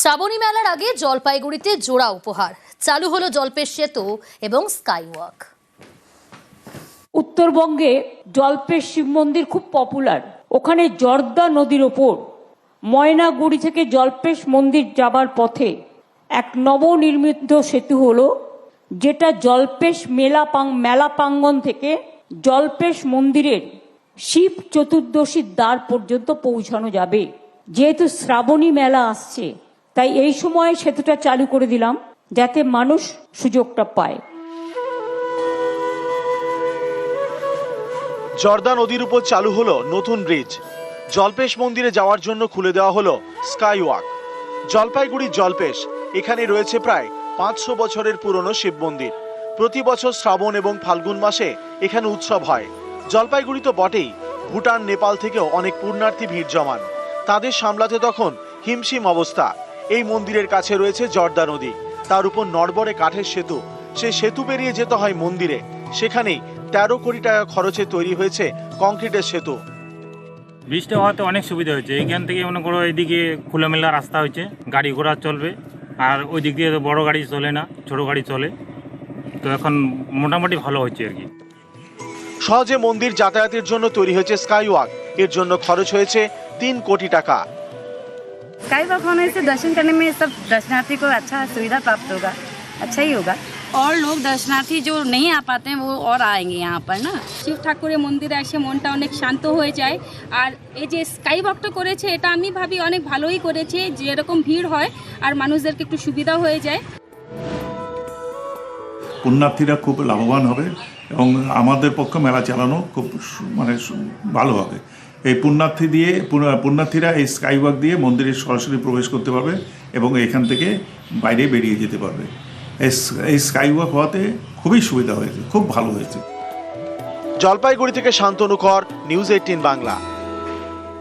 শ্রাবণী মেলার আগে জলপাইগুড়িতে জোড়া উপহার। চালু হলো জলপেশ সেতু এবং স্কাইওয়াক। উত্তরবঙ্গে জলপেশ শিব মন্দির খুব পপুলার। ওখানে জর্দা নদীর ওপর ময়নাগুড়ি থেকে জলপেশ মন্দির যাবার পথে এক নবনির্মিত সেতু হলো, যেটা জলপেশ মেলা পাং মেলা প্রাঙ্গন থেকে জলপেশ মন্দিরের শিব চতুর্দশীর দ্বার পর্যন্ত পৌঁছানো যাবে। যেহেতু শ্রাবণী মেলা আসছে তাই এই সময় সেতুটা চালু করে দিলাম যাতে মানুষ সুযোগটা পায়। জর্দা নদীর উপর চালু হলো নতুন ব্রিজ। জলপেশ মন্দিরে যাওয়ার জন্য খুলে দেওয়া হলো স্কাই ওয়াক জলপাইগুড়ি জলপেশ, এখানে রয়েছে প্রায় পাঁচশো বছরের পুরনো শিব মন্দির। প্রতি বছর শ্রাবণ এবং ফাল্গুন মাসে এখানে উৎসব হয়। জলপাইগুড়ি তো বটেই, ভুটান, নেপাল থেকেও অনেক পুণ্যার্থী ভিড় জমান। তাদের সামলাতে তখন হিমশিম অবস্থা। এই মন্দিরের কাছে রয়েছে জর্দা নদী। তার উপর নড়বড়ে কাঠের সেতু। সেই সেতু পেরিয়ে যেতে হয় মন্দিরে। সেখানেই তেরো কোটি টাকা খরচে তৈরি হয়েছে কংক্রিটের সেতু। ব্রিজটা হওয়াতে অনেক সুবিধা হয়েছে। এইখান থেকে মনে করো এদিকে খোলামেলা রাস্তা হয়েছে। গাড়ি ঘোড়া চলবে। আর ওই দিক দিয়ে বড় গাড়ি চলে না ছোট গাড়ি চলে। তো এখন মোটামুটি ভালো হচ্ছে আর কি। সহজে মন্দির যাতায়াতের জন্য তৈরি হয়েছে স্কাই ওয়াক এর জন্য খরচ হয়েছে তিন কোটি টাকা। स्काई वॉक होने से दर्शन करने में सब दर्शनार्थी को अच्छा सुविधा प्राप्त होगा अच्छा ही होगा और लोग दर्शनार्थी जो नहीं आ पाते हैं वो और आएंगे यहाँ पर ना শিব ঠাকুরের মন্দিরে এসে মনটা অনেক শান্ত হয়ে যায় আর এই যে স্কাই ওয়াকটা করেছে এটা আমি ভাবি অনেক ভালোই করেছে যেরকম ভিড় হয় আর মানুষদেরকে একটু সুবিধা হয়ে যায় পুণ্যার্থীরা খুব লাভবান হবে এবং আমাদের পক্ষে মেলা চালানো খুব সু- মানে সু- ভালো হবে এই পুণ্যার্থী দিয়ে, পুণ্য- পুণ্যার্থীরা এই স্কাইওয়াক দিয়ে মন্দিরে সরাসরি প্রবেশ করতে পারবে এবং এখান থেকে বাইরে বেরিয়ে যেতে পারবে। এই স্কাইওয়াক হওয়াতে খুবই সুবিধা হয়েছে, খুব ভালো হয়েছে। জলপাইগুড়ি থেকে শান্তনু কর নিউজ এইটিন বাংলা।